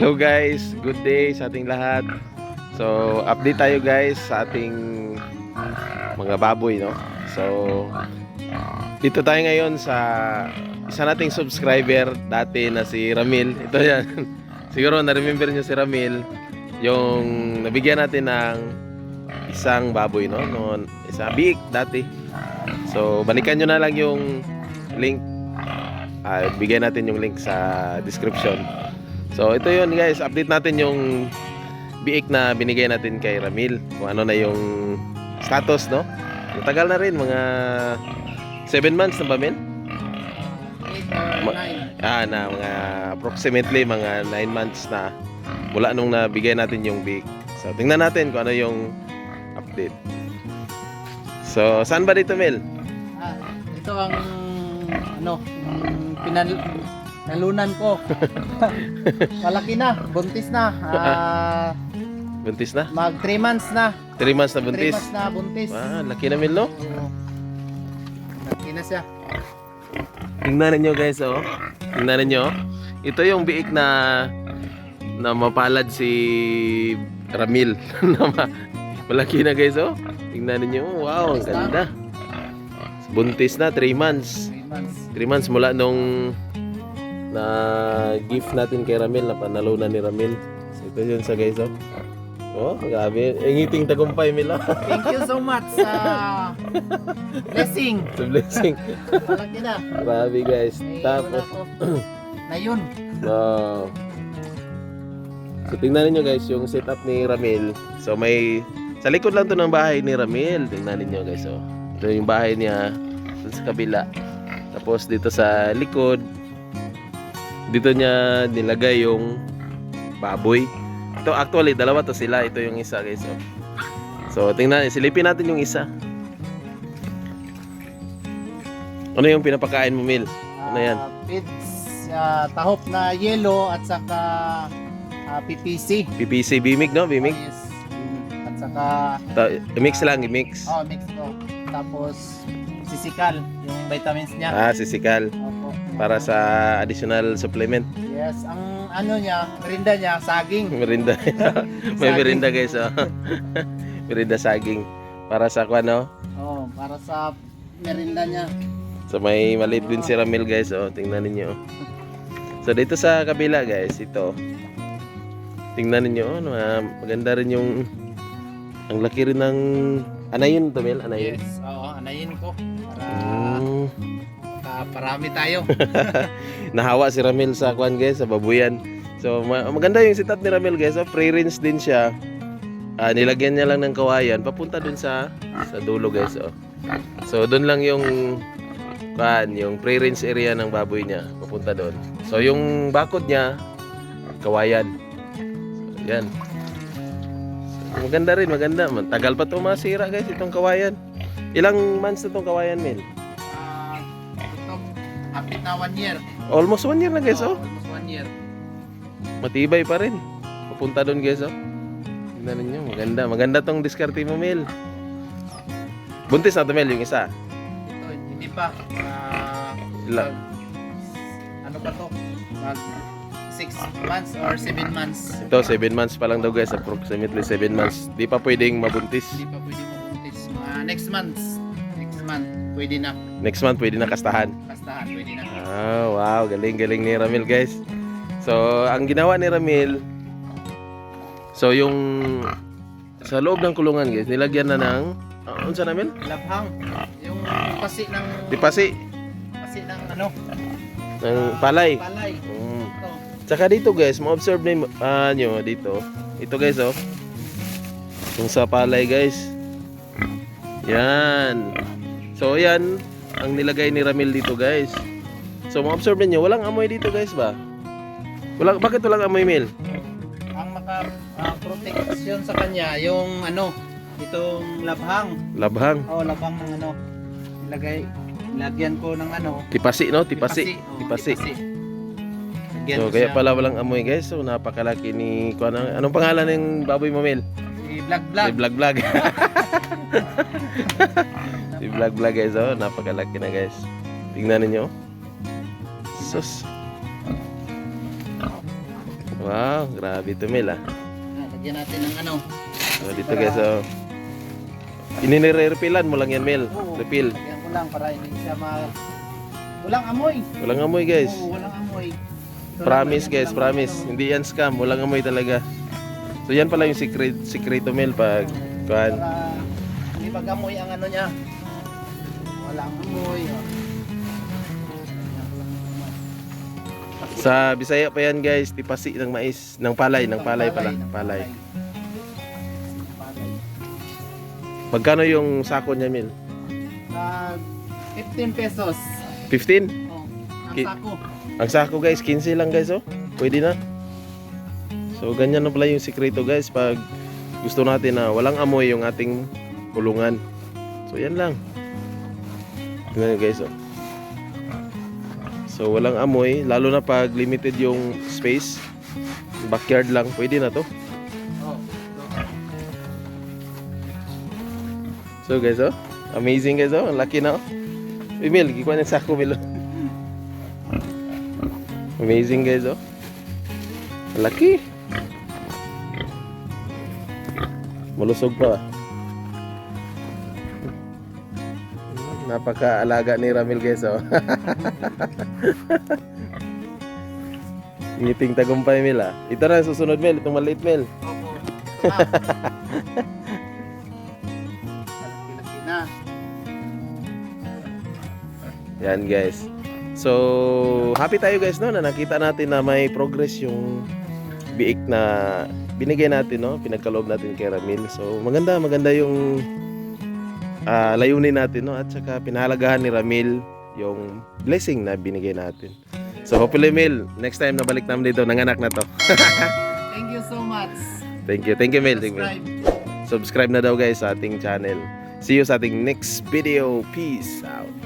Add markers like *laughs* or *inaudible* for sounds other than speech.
Hello guys, good day sa ating lahat. So, update tayo guys sa ating mga baboy, no? So, dito tayo ngayon sa isa nating subscriber dati na si Ramil. Ito yan. *laughs* Siguro na-remember nyo si Ramil yung nabigyan natin ng isang baboy, no? Noon, isa biik dati. So, balikan nyo na lang yung link. Ah, bigyan natin yung link sa description. So ito yun guys, update natin yung biik na binigay natin kay Ramil. Kung ano na yung status, no? Matagal na rin, mga 7 months na ba, Mil? 8 or Ma- 9. Ah, na mga approximately mga 9 months na mula nung nabigay natin yung biik. So tingnan natin kung ano yung update. So, saan ba dito, Mil? Ah, ito ang ano, yung pinal nalunan ko. *laughs* Malaki na, buntis na. Ah, Buntis na? mag 3 months na. 3 months na 3 buntis? months na buntis. Ah, laki na, Mil, no? Oo. Laki na siya. Tingnan ninyo guys, oh. Tingnan ninyo. Ito yung biik na na mapalad si Ramil. *laughs* na ma- Malaki na guys, oh. Tingnan ninyo. Wow, ang ganda. Buntis na, 3 months. 3 months. 3 months mula nung na gift natin kay Ramil, na panalunan ni Ramil. So, ito yun sa guys, oh. Oh, grabe. Ingiting tagumpay, Mila. Thank you so much sa blessing. It's a blessing. Malaki na. Grabe, guys. May Tapos, wala ko. Na yun. Wow. So tingnan niyo guys yung setup ni Ramil. So may sa likod lang to ng bahay ni Ramil. Tingnan niyo guys oh. Ito yung bahay niya dun sa kabila. Tapos dito sa likod dito niya nilagay yung baboy. Ito actually dalawa to sila. Ito yung isa guys oh. So tingnan silipin natin yung isa. Ano yung pinapakain mo, Mil? Ano yan? Ah, Pits, ah, tahop na yellow at saka ah, PPC. PPC Bimig, no? Bimig. Yes. At saka Ta- mix lang, i-mix. oh, mix ko. Tapos sisikal yung vitamins niya. Ah, sisikal. Opo. Para sa additional supplement. Yes, ang ano niya, merinda niya saging. *laughs* Merinda. *laughs* May Saging. merinda guys, oh. *laughs* merinda saging. Para sa kung ano. Oh, para sa merinda niya. So may maliit din si Ramil guys, oh. Tingnan ninyo. oh. So dito sa kabila guys, ito. Tingnan ninyo, oh. Maganda rin yung ang laki rin ng anayin to, Mel. Anayin. Yes, oo, anayin ko. Para Mm. para parami tayo. *laughs* nahawa si Ramil sa kwan guys, sa babuyan. So ma- maganda yung setup ni Ramil guys. So, pre-rinse din siya. Ah, nilagyan niya lang ng kawayan papunta dun sa sa dulo guys. Oh. So doon lang yung kwan, yung pre-rinse area ng baboy niya papunta doon. So yung bakod niya kawayan. So, yan. So, maganda rin, maganda. Tagal pa to masira guys itong kawayan. Ilang months na tong kawayan, Mil? Ah, ito, hapit na one year. Almost one year na guys, oh. almost one year. matibay pa rin. Papunta doon guys, oh. Tingnan ninyo, maganda. Maganda tong diskarte mo, Mel. Buntis na to, Mel, yung isa. Ito, hindi pa. Ah, Ila- mag- ano pa to? Mag 6 months or 7 months. Ito, 7 months pa lang daw guys. Approximately 7 months. Di pa pwedeng mabuntis. Hindi pa pwede mabuntis. Next month. Next month, pwede na. Next month, pwede na kastahan. Kastahan, pwede na. Ah, wow. Galing-galing ni Ramil, guys. So, ang ginawa ni Ramil, so yung sa loob ng kulungan, guys, nilagyan na ng, uh, ano sa namin? Labhang. Yung pasi ng... Dipasi Pasi ng ano? ng palay. Palay. Mm. Ito. Tsaka dito guys, ma-observe na uh, nyo dito. Ito guys oh. Yung sa palay guys. Yan. So yan ang nilagay ni Ramil dito guys. So ma-observe ninyo, walang amoy dito guys ba? Wala, bakit walang amoy Mil? Ang maka ah, protection sa kanya, yung ano, itong labhang. Labhang. Oh, labhang ng ano. Ilagay, lagyan ko ng ano. Tipasi no? Tipasi. Oh, Tipasi. Lagyan So ko kaya siya. pala walang amoy guys. So napakalaki ni kuan anong pangalan ng baboy mo Mil? Si Vlog Si Vlog. Vlog *laughs* Vlog. si Vlog guys oh, napakalaki na guys. Tingnan niyo. Sus. Wow, grabe to Mel ah. Lagyan natin ng ano. So, dito guys, so, ininire-refilan mo lang yan Mel. Refill. Lagyan ko lang para hindi siya ma... Walang amoy. Walang amoy guys. Oo, walang amoy. Ito Promise lang, guys, promise. ano. Hindi yan scam, walang amoy talaga. So yan pala yung secret, secreto Mel pag kuhan. Para hindi mag-amoy ang ano niya. Walang amoy. Sa Bisaya pa yan guys, tipasi ng mais, ng palay, ng palay pala, palay. Magkano yung sako niya Mel? Ah, 15 pesos. 15? Oh, ang sako. Ang sako guys, 15 lang guys oh. Pwede na. So ganyan na pala yung sikreto guys pag gusto natin na walang amoy yung ating kulungan. So yan lang. Tingnan nyo guys oh. So walang amoy, lalo na pag limited yung space. Backyard lang, pwede na to. Oh. So guys oh, amazing guys oh, ang laki na oh. Emil, gikuha ng sako Milo. Amazing guys oh. Laki. Malusog pa. Napaka-alaga ni Ramil guys oh. Ngiting tagumpay Mil ah. Ito na susunod Mel, itong maliit Mel. Opo. Ah. Yan guys. So, happy tayo guys no na nakita natin na may progress yung biik na binigay natin no, pinagkaloob natin kay Ramil. So, maganda, maganda yung ah, layunin natin no at saka pinahalagahan ni Ramil yung blessing na binigay natin. So, hopefully Mil, next time na balik namin dito, nanganak na to. *laughs* Thank you so much. Thank you. Thank you Mil. Thank you. Mil. Subscribe. Subscribe na daw guys sa ating channel. See you sa ating next video. Peace out.